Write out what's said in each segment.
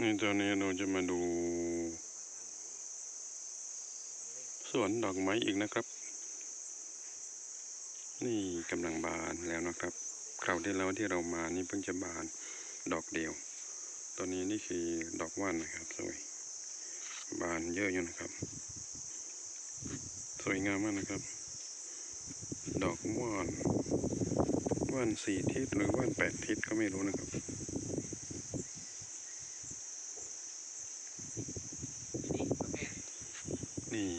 นี่ตอนนี้เราจะมาดูสวนดอกไม้อีกนะครับ นี่กำลังบานแล้วนะครับคราวที่แล้วที่เรามานี่เพิ่งจะบานดอกเดียว ตอนนี้นี่คือดอกว่านนะครับสวย บานเยอะอยู่นะครับ สวยงามมากนะครับ ดอกว่านว่านสี่ทิศหรือว่านแปดทิศก็ไม่รู้นะครับ นี่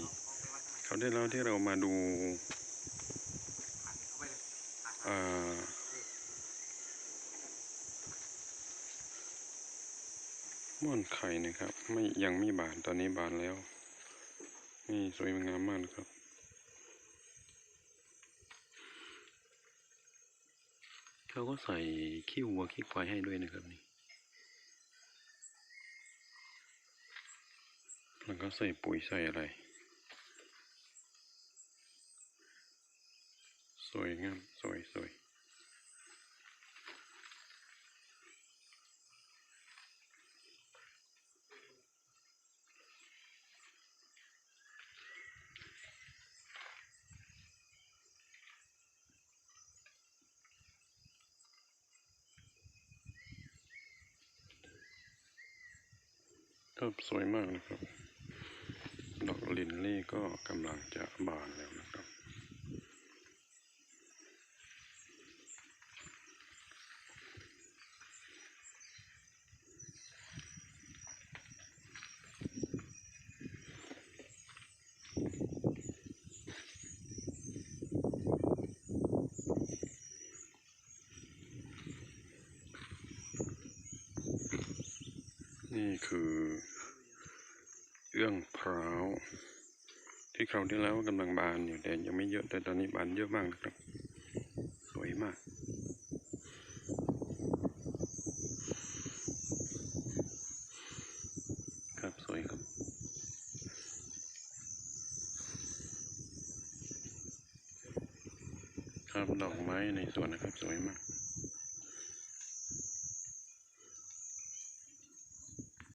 เขาได้แล้วที่เรามาดูม่อนไข่นะครับ ไม่ยังไม่บานตอนนี้บานแล้ว นี่สวยงามมากนะครับเขาก็ใส่ขี้วัวขี้ควายให้ด้วยนะครับนี่แล้วก็ใส่ปุ๋ยใส่อะไร สวยงาม สวยสวยก็สวยมากนะครับ ดอกลินลี่ก็กำลังจะบานแล้วนะครับ นี่คือเอื้องพร้าว ที่คราวที่แล้วกำลังบานอยู่แต่ยังไม่เยอะแต่ตอนนี้บานเยอะมากนะครับ สวยมากครับสวยครับครับดอกไม้ในสวนนะครับสวยมาก